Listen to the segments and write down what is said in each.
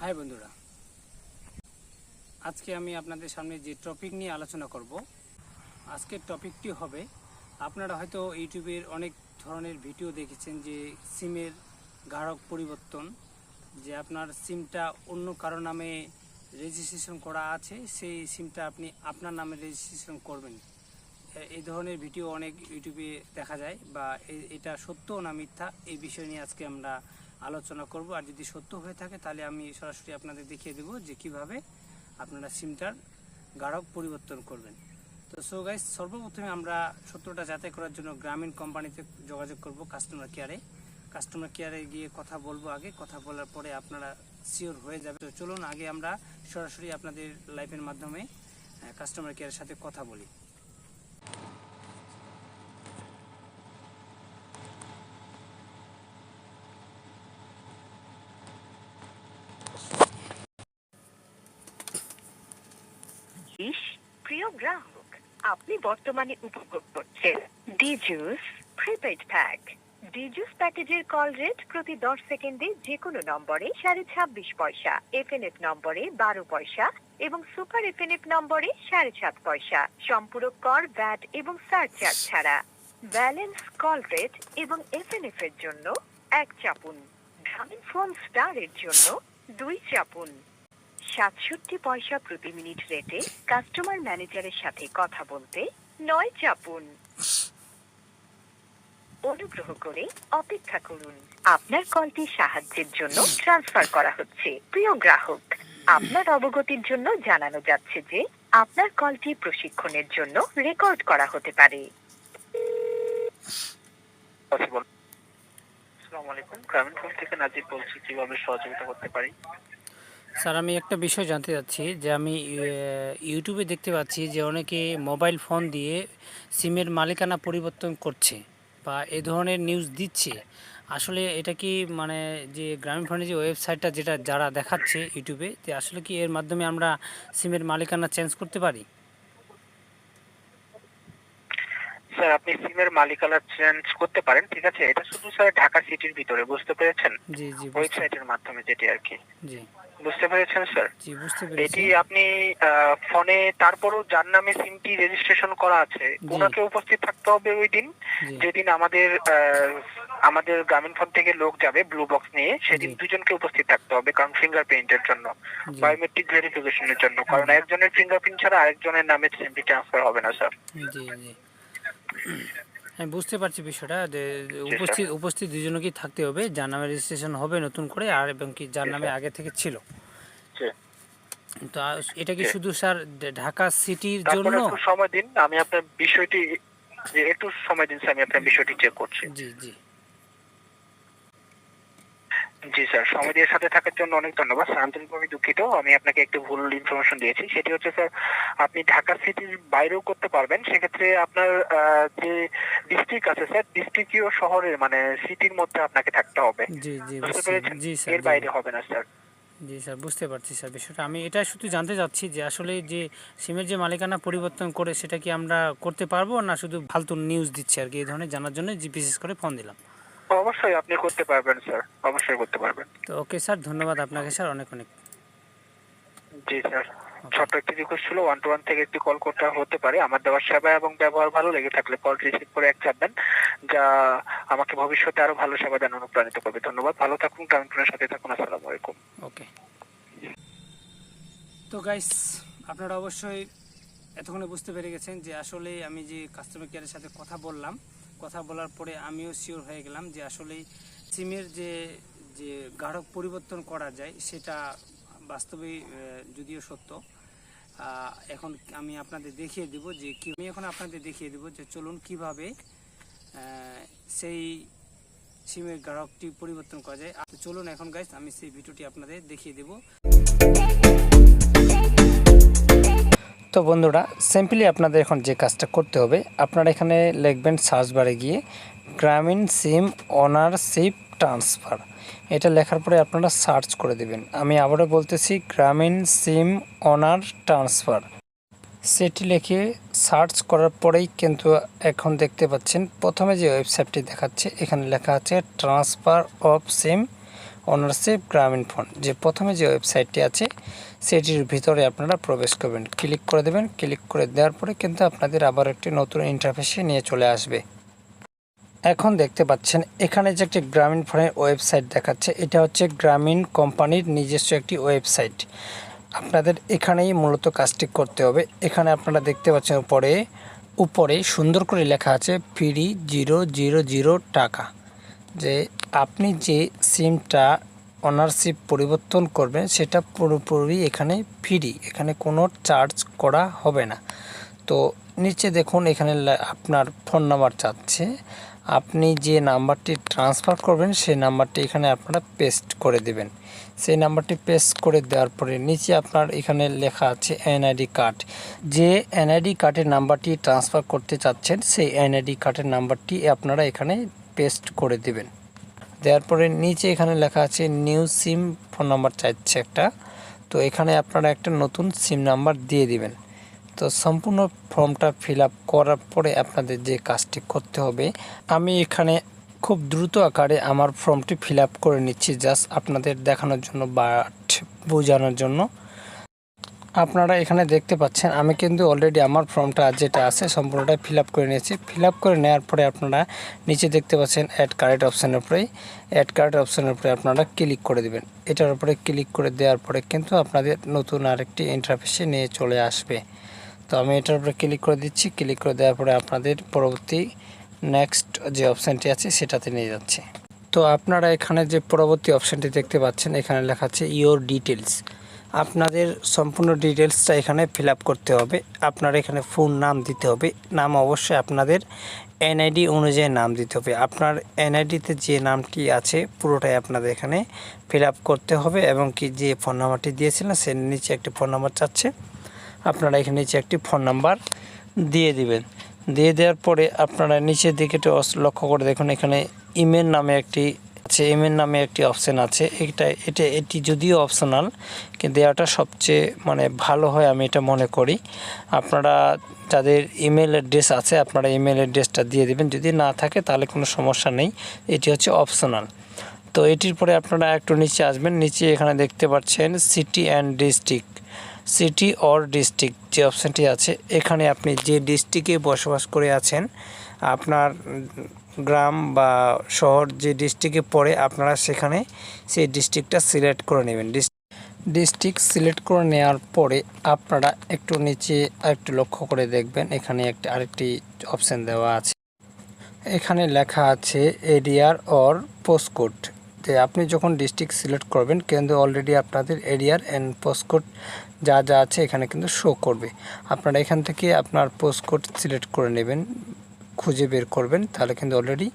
High বন্ধুরা। আজকে আমি আপনাদের সামনে যে টপিক নিয়ে আলোচনা করব, আজকের টপিকটি হবে, আপনারা হয়তো ইউটিউবের অনেক ধরনের ভিডিও দেখেছেন যে সিমের গ্রাহক পরিবর্তন, যে আপনার সিমটা অন্য কারও নামে রেজিস্ট্রেশন করা আছে, সেই সিমটা আপনি আপনার নামে রেজিস্ট্রেশন করবেন। এই ধরনের ভিডিও অনেক ইউটিউবে দেখা যায় বা এটা সত্য না মিথ্যা, এই বিষয় নিয়ে আজকে আমরা আলোচনা করব। আর যদি সত্য হয়ে থাকে, তাহলে আমি সরাসরি আপনাদের দেখিয়ে দেবো যে কীভাবে আপনারা সিমটার গাঢ়ক পরিবর্তন করবেন। তো সো গাইস সর্বপ্রথমে আমরা সত্যটা যাচাই করার জন্য গ্রামীণ কোম্পানিতে যোগাযোগ করব কাস্টমার কেয়ারে কাস্টমার কেয়ারে গিয়ে কথা বলব আগে। কথা বলার পরে আপনারা শিওর হয়ে যাবে। তো চলুন, আগে আমরা সরাসরি আপনাদের লাইফের মাধ্যমে কাস্টমার কেয়ারের সাথে কথা বলি ইস প্রিয় গ্রাহক আপনি বর্তমানে উপভোগ করছেন। Djuice prepaid pack. ডিজুস প্যাকেজের কল রেট প্রতি দশ সেকেন্ডে যে কোনো নম্বরে সাড়ে ছাব্বিশ পয়সা এফ এন এফ নম্বরে বারো পয়সা এবং সুপার এফ এন এফ নম্বরে সাড়ে সাত পয়সা। সম্পূরক কর ভ্যাট এবং সারচার্জ ছাড়া। ব্যালেন্স কল রেট এবং এফ এন এফ এর জন্য এক চাপুন। গ্রামীণ ফোন স্টার এর জন্য দুই চাপুন। সাতষট্টি পয়সা প্রতি মিনিট রেটে কাস্টমার ম্যানেজারের সাথে কথা বলতে নয় চাপুন। অনুগ্রহ করে অপেক্ষা করুন। আপনার কলটি সাহায্যের জন্য ট্রান্সফার করা হচ্ছে। প্রিয় গ্রাহক, আপনার অবগতির জন্য জানানো যাচ্ছে যে আপনার কলটি প্রশিক্ষণের জন্য রেকর্ড করা হতে পারে। আসসালামু আলাইকুম। গ্রামীণ ফোন থেকে নাজিব বলছি, কীভাবে সহযোগিতা করতে পারি? স্যার আমি একটা বিষয় জানতে চাচ্ছি যে আমি ইউটিউবে দেখতে পাচ্ছি যে অনেকে মোবাইল ফোন দিয়ে সিমের মালিকানা পরিবর্তন করছে বা এ ধরনের নিউজ দিচ্ছে। আসলে এটা কি মানে যে গ্রামীণ ফোনের যে ওয়েবসাইটটা যেটা যারা দেখাচ্ছে ইউটিউবে যে আসলে কি এর মাধ্যমে আমরা সিমের মালিকানা চেঞ্জ করতে পারি? স্যার আপনি সিমের মালিকানা চেঞ্জ করতে পারেন ঠিক আছে? এটা শুধু স্যার ঢাকা সিটির ভিতরে বুঝতে পেরেছেন? জি জি ওয়েবসাইটের মাধ্যমে যেটি আর কি। জি। বুঝতে পেরেছেন স্যার? জি বুঝতে এটি আপনি ফোনে তারপরও যার নামে সিমটি রেজিস্ট্রেশন করা আছে ওনাকে উপস্থিত থাকতে হবে ওই দিন। যেদিন আমাদের আমাদের গ্রামীণ ফোন থেকে লোক যাবে ব্লু বক্স নিয়ে সেদিন দুজনকে উপস্থিত থাকতে হবে কারণ ফিঙ্গারপ্রিন্টের জন্য বায়োমেট্রিক ভেরিফিকেশনের জন্য কারণ একজনের ফিঙ্গারপ্রিন্ট ছাড়া আরেকজনের নামে সিমটি ট্রান্সফার হবে না স্যার। জি জি। আমি বুঝতে পারছি বিষয়টা যে। উপস্থিত উপস্থিত দুজনকেই থাকতে হবে যার নামে রেজিস্ট্রেশন হবে নতুন করে আর এবং কি যার নামে আগে থেকে ছিল। তো এটা কি শুধু স্যার ঢাকা সিটির জন্য? সময় দিন আমি আপনার বিষয়টি একটু সময় দিন স্যার আমি আপনার বিষয়টি চেক করছি। জি জি। জি স্যার সময় দিয়ে সাথে থাকার জন্য অনেক ধন্যবাদ স্যার আন্তরিকভাবে দুঃখিত। আমি আপনাকে একটু ভুল ইনফরমেশন দিয়েছি। সেটি হচ্ছে স্যার আপনি ঢাকা সিটির বাইরেও করতে পারবেন। সেক্ষেত্রে আপনার যে ডিস্ট্রিক্ট আছে স্যার ডিস্ট্রিক্টীয় শহরের মানে সিটির মধ্যে আপনাকে থাকতে হবে। জি জি বুঝতে জি স্যার এর বাইরে হবে না স্যার জি স্যার বুঝতে পারছি স্যার বিষয়টা। আমি এটা শুধু জানতে চাচ্ছি যে আসলে যে সিমের যে মালিকানা পরিবর্তন করে সেটা কি আমরা করতে পারব না শুধু ফালতু নিউজ দিচ্ছে আর কি? এই ধরনের জানার জন্য বিশেষ করে ফোন দিলাম। অবশ্যই আপনি করতে পারবেন স্যার। অবশ্যই করতে পারবেন। তো ওকে স্যার ধন্যবাদ আপনাকে স্যার অনেক অনেক। জি স্যার। ছোট্ট একটি রিকোয়েস্ট ছিল ওয়ান টু ওয়ান থেকে একটি কল করতে হতে পারে। আমার দেওয়ার সেবা এবং ব্যবহার ভালো লেগে থাকলে কল রিসিভ করে এক চাপবেন যা আমাকে ভবিষ্যতে আরও ভালো সেবা দেন অনুপ্রাণিত করবে। ধন্যবাদ। ভালো থাকুন গ্রামীণ সাথে থাকুন। আসসালামু আলাইকুম। ওকে। তো গাইস আপনারা অবশ্যই এতক্ষণে বুঝতে পেরে গেছেন যে আসলে আমি যে কাস্টমার কেয়ারের সাথে কথা বললাম কথা বলার পরে আমিও শিওর হয়ে গেলাম যে আসলে সিমের যে যে গাঢ়ক পরিবর্তন করা যায়, সেটা বাস্তবেই যদিও সত্য। এখন আমি আপনাদের দেখিয়ে দেব যে কি, আমি এখন আপনাদের দেখিয়ে দেব যে চলুন কীভাবে সেই সিমের গ্রাহকটি পরিবর্তন করা যায়। চলুন এখন গাইস আমি সেই ভিডিওটি আপনাদের দেখিয়ে দেব। তো বন্ধুরা সিম্পলি আপনাদের এখন যে কাজটা করতে হবে, আপনারা এখানে লিখবেন সার্চ বারে গিয়ে গ্রামীণ সিম ওনারশিপ ট্রান্সফার এটা লেখার পরে আপনারা সার্চ করে দেবেন। আমি আবারও বলতেছি, গ্রামীণ সিম ওনার ট্রান্সফার সেটি লিখে সার্চ করার পরেই কিন্তু এখন দেখতে পাচ্ছেন, প্রথমে যে ওয়েবসাইটটি দেখাচ্ছে, এখানে লেখা আছে transfer of SIM ownership Grameenphone যে প্রথমে যে ওয়েবসাইটটি আছে, সেটির ভিতরে আপনারা প্রবেশ করবেন। ক্লিক করে দেবেন। ক্লিক করে দেওয়ার পরে কিন্তু আপনাদের আবার একটি নতুন ইন্টারফেসে নিয়ে চলে আসবে। এখন দেখতে পাচ্ছেন, এখানে যে একটি গ্রামীণ ফোনের ওয়েবসাইট দেখাচ্ছে, এটা হচ্ছে গ্রামীণ কোম্পানির নিজস্ব একটি ওয়েবসাইট। আপনাদের এখানেই মূলত কাজটি করতে হবে। এখানে আপনারা দেখতে পাচ্ছেন উপরে উপরে সুন্দর করে লেখা আছে, ফ্রি জিরো জিরো জিরো টাকা। যে আপনি যে সিমটা অনারশিপ পরিবর্তন করবেন, সেটা পুরোপুরি এখানে ফ্রি এখানে কোনো চার্জ করা হবে না। তো নিচে দেখুন, এখানে আপনার ফোন নাম্বার চাচ্ছে আপনি যে নাম্বারটি ট্রান্সফার করবেন, সেই নাম্বারটি এখানে আপনারা পেস্ট করে দেবেন। সেই নাম্বারটি পেস্ট করে দেওয়ার পরে নিচে আপনার এখানে লেখা আছে এনআইডি কার্ড যে এনআইডি কার্ডের নাম্বারটি ট্রান্সফার করতে চাচ্ছেন, সেই এনআইডি কার্ডের নাম্বারটি আপনারা এখানে পেস্ট করে দেবেন। দেওয়ার পরে নিচে এখানে লেখা আছে নিউ সিম ফোন নাম্বার চাইছে একটা। তো এখানে আপনারা একটা নতুন সিম নাম্বার দিয়ে দিবেন। তো সম্পূর্ণ ফর্মটা ফিল করার পরে আপনাদের যে কাজটি করতে হবে, আমি এখানে খুব দ্রুত আকারে আমার ফর্মটি ফিল করে নিচ্ছি, জাস্ট আপনাদের দেখানোর জন্য বাট বোঝানোর জন্য। আপনারা এখানে দেখতে পাচ্ছেন, আমি কিন্তু অলরেডি আমার ফর্মটা যেটা আছে সম্পূর্ণটা ফিল করে নিয়েছি। ফিল করে নেওয়ার পরে আপনারা নিচে দেখতে পাচ্ছেন অ্যাড কার্ড অপশানের উপরে অ্যাড কার্ড অপশানের উপরে আপনারা ক্লিক করে দেবেন। এটার উপরে ক্লিক করে দেওয়ার পরে কিন্তু আপনাদের নতুন আরেকটি ইন্টারফেসে নিয়ে চলে আসবে। তো আমি এটার উপরে ক্লিক করে দিচ্ছি ক্লিক করে দেওয়ার পরে আপনাদের পরবর্তী নেক্সট যে অপশানটি আছে সেটাতে নিয়ে যাচ্ছে। তো আপনারা এখানে যে পরবর্তী অপশানটি দেখতে পাচ্ছেন, এখানে লেখা আছে ইওর ডিটেলস আপনাদের সম্পূর্ণ ডিটেলসটা এখানে ফিল করতে হবে। আপনার এখানে ফুল নাম দিতে হবে। নাম অবশ্যই আপনাদের এনআইডি অনুযায়ী নাম দিতে হবে। আপনার এনআইডিতে যে নামটি আছে, পুরোটাই আপনাদের এখানে ফিল করতে হবে এবং কি যে ফোন নাম্বারটি দিয়েছিলেন সে নিচে একটি ফোন নাম্বার চাচ্ছে। আপনারা এখানে নিচে একটি ফোন নাম্বার দিয়ে দিবেন। দিয়ে দেওয়ার পরে আপনারা নিচের দিকে লক্ষ্য করে দেখুন, এখানে ইমেল নামে একটি আছে ইমেল নামে একটি অপশান আছে। এটা এটা, এটি যদিও অপশনাল কিন্তু দেওয়াটা সবচেয়ে মানে ভালো হয় আমি এটা মনে করি। আপনারা যাদের ইমেল অ্যাড্রেস আছে, আপনারা ইমেল অ্যাড্রেসটা দিয়ে দেবেন। যদি না থাকে, তাহলে কোনো সমস্যা নেই। এটি হচ্ছে অপশনাল তো এটির পরে আপনারা একটু নিচে আসবেন। নিচে এখানে দেখতে পাচ্ছেন city and district city or district যে অপশানটি আছে, এখানে আপনি যে ডিস্ট্রিক্টে বসবাস করে আছেন, আপনার গ্রাম বা শহর যে ডিস্ট্রিক্টে পড়ে, আপনারা সেখানে সেই ডিস্ট্রিক্টটা সিলেক্ট করে নেবেন। ডিস্ট্রিক্ট সিলেক্ট করে নেওয়ার পরে আপনারা একটু নিচে একটু লক্ষ্য করে দেখবেন, এখানে একটি আরেকটি অপশান দেওয়া আছে। এখানে লেখা আছে এরিয়ার অর পোস্টকোড যে আপনি যখন ডিস্ট্রিক্ট সিলেক্ট করবেন, কিন্তু অলরেডি আপনাদের এরিয়ার অ্যান্ড পোস্টকোড যা যা আছে এখানে কিন্তু শো করবে। আপনারা এখান থেকে আপনার পোস্টকোড সিলেক্ট করে নেবেন। খুঁজে বের করবেন, তাহলে কিন্তু অলরেডি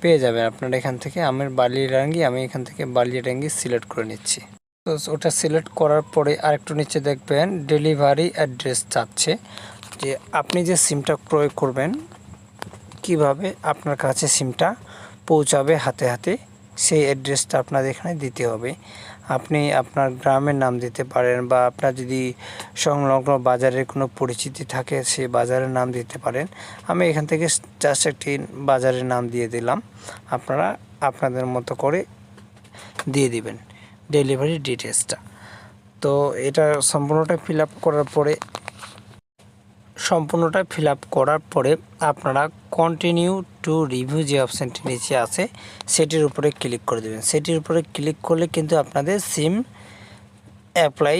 পেয়ে যাবেন। আপনারা এখান থেকে আমার বালিয়াডাঙ্গি আমি এখান থেকে বালিয়াডাঙ্গি সিলেক্ট করে নিচ্ছি। তো ওটা সিলেক্ট করার পরে আরেকটু নিচে দেখবেন ডেলিভারি অ্যাড্রেস চাচ্ছে। যে আপনি যে সিমটা ক্রয় করবেন, কীভাবে আপনার কাছে সিমটা পৌঁছাবে হাতে হাতে, সেই অ্যাড্রেসটা আপনাদের এখানে দিতে হবে। আপনি আপনার গ্রামের নাম দিতে পারেন বা আপনার যদি সংলগ্ন বাজারের কোনো পরিচিতি থাকে সে বাজারের নাম দিতে পারেন। আমি এখান থেকে জাস্ট একটি বাজারের নাম দিয়ে দিলাম। আপনারা আপনাদের মতো করে দিয়ে দিবেন। ডেলিভারি ডিটেলসটা তো এটা সম্পূর্ণটা ফিল করার পরে সম্পূর্ণটা ফিল করার পরে আপনারা কন্টিনিউ টু রিভিউ যে অপশানটি নিচে আছে, সেটির উপরে ক্লিক করে দেবেন। সেটির উপরে ক্লিক করলে কিন্তু আপনাদের সিম অ্যাপ্লাই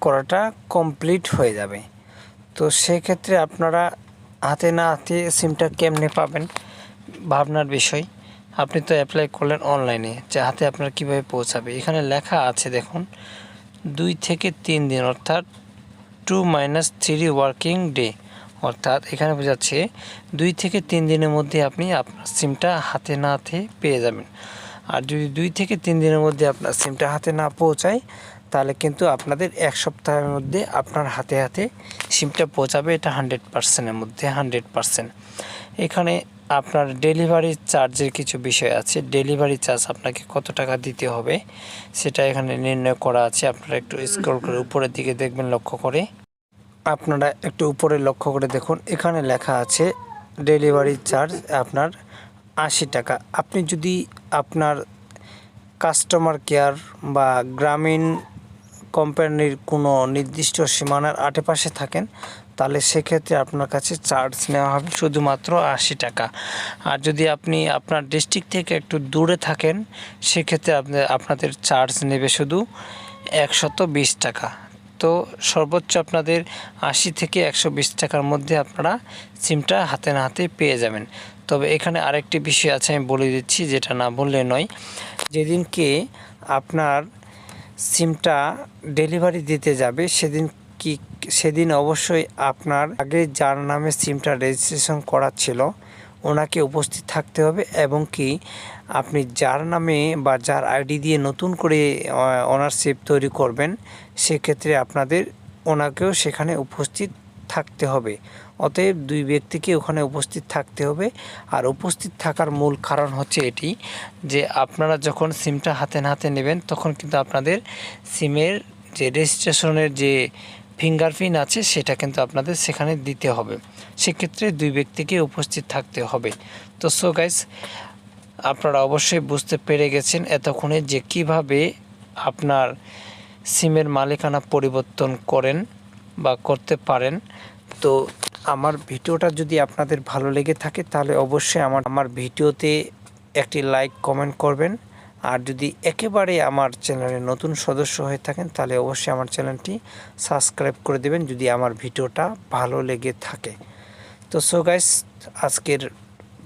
করাটা কমপ্লিট হয়ে যাবে। তো সেক্ষেত্রে আপনারা হাতে না হাতে সিমটা কেমনে পাবেন? ভাবনার বিষয়। আপনি তো অ্যাপ্লাই করলেন অনলাইনে যে হাতে আপনার কীভাবে পৌঁছাবে? এখানে লেখা আছে দেখুন, দুই থেকে তিন দিন, অর্থাৎ two minus three working day. অর্থাৎ এখানে বোঝাচ্ছে দুই থেকে তিন দিনের মধ্যে আপনি আপনার সিমটা হাতে না হাতে পেয়ে যাবেন। আর যদি দুই থেকে তিন দিনের মধ্যে আপনার সিমটা হাতে না পৌঁছায়, তাহলে কিন্তু আপনাদের এক সপ্তাহের মধ্যে আপনার হাতে হাতে সিমটা পৌঁছাবে এটা হান্ড্রেড পার্সেন্টের মধ্যে, হান্ড্রেড পার্সেন্ট। এখানে আপনার ডেলিভারি চার্জের কিছু বিষয় আছে। ডেলিভারি চার্জ আপনাকে কত টাকা দিতে হবে সেটা এখানে নির্ণয় করা আছে। আপনারা একটু স্ক্রল করে উপরের দিকে দেখবেন লক্ষ্য করে। আপনারা একটু উপরে লক্ষ্য করে দেখুন। এখানে লেখা আছে ডেলিভারি চার্জ আপনার আশি টাকা। আপনি যদি আপনার কাস্টমার কেয়ার বা গ্রামীণ কোম্পানির কোনো নির্দিষ্ট সীমানার আশেপাশে থাকেন তাহলে সেক্ষেত্রে আপনার কাছে চার্জ নেওয়া হবে শুধুমাত্র আশি টাকা। আর যদি আপনি আপনার ডিস্ট্রিক্ট থেকে একটু দূরে থাকেন, সেক্ষেত্রে আপনি, আপনাদের চার্জ নেবে শুধু একশত বিশ টাকা। তো সর্বোচ্চ আপনাদের আশি থেকে একশো বিশ টাকার মধ্যে আপনারা সিমটা হাতে না হাতে পেয়ে যাবেন। তবে এখানে আরেকটি বিষয় আছে, আমি বলে দিচ্ছি, যেটা না বললে নয়। যেদিনকে আপনার সিমটা ডেলিভারি দিতে যাবে, সেদিন কি সেদিন অবশ্যই আপনার আগে যার নামে সিমটা রেজিস্ট্রেশন করা ছিল, ওনাকে উপস্থিত থাকতে হবে এবং কি আপনি যার নামে বা যার আইডি দিয়ে নতুন করে ওনারশিপ তৈরি করবেন, সেক্ষেত্রে আপনাদের ওনাকেও সেখানে উপস্থিত থাকতে হবে। অতএব দুই ব্যক্তিকে ওখানে উপস্থিত থাকতে হবে। আর উপস্থিত থাকার মূল কারণ হচ্ছে এটি যে আপনারা যখন সিমটা হাতে না হাতে নেবেন, তখন কিন্তু আপনাদের সিমের যে রেজিস্ট্রেশনের যে ফিঙ্গারপ্রিন্ট আছে, সেটা কিন্তু আপনাদের সেখানে দিতে হবে। সেক্ষেত্রে দুই ব্যক্তিকে উপস্থিত থাকতে হবে। তো সো গাইস আপনারা অবশ্যই বুঝতে পেরে গেছেন এতক্ষণে যে কীভাবে আপনার সিমের মালিকানা পরিবর্তন করেন বা করতে পারেন। তো, আমার ভিডিওটা যদি আপনাদের ভালো লেগে থাকে, তাহলে অবশ্যই আমার আমার ভিডিওতে একটি লাইক কমেন্ট করবেন। আর যদি একেবারে আমার চ্যানেলে নতুন সদস্য হয়ে থাকেন, তাহলে অবশ্যই আমার চ্যানেলটি সাবস্ক্রাইব করে দেবেন যদি আমার ভিডিওটা ভালো লেগে থাকে। তো সো গাইস, আজকের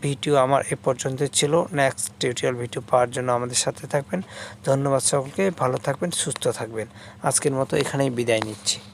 ভিডিও আমার এ পর্যন্ত ছিল। নেক্সট টিউটোরিয়াল ভিডিও পাওয়ার জন্য আমাদের সাথে থাকবেন। ধন্যবাদ সকলকে। ভালো থাকবেন, সুস্থ থাকবেন। আজকের মতো এখানেই বিদায় নিচ্ছি।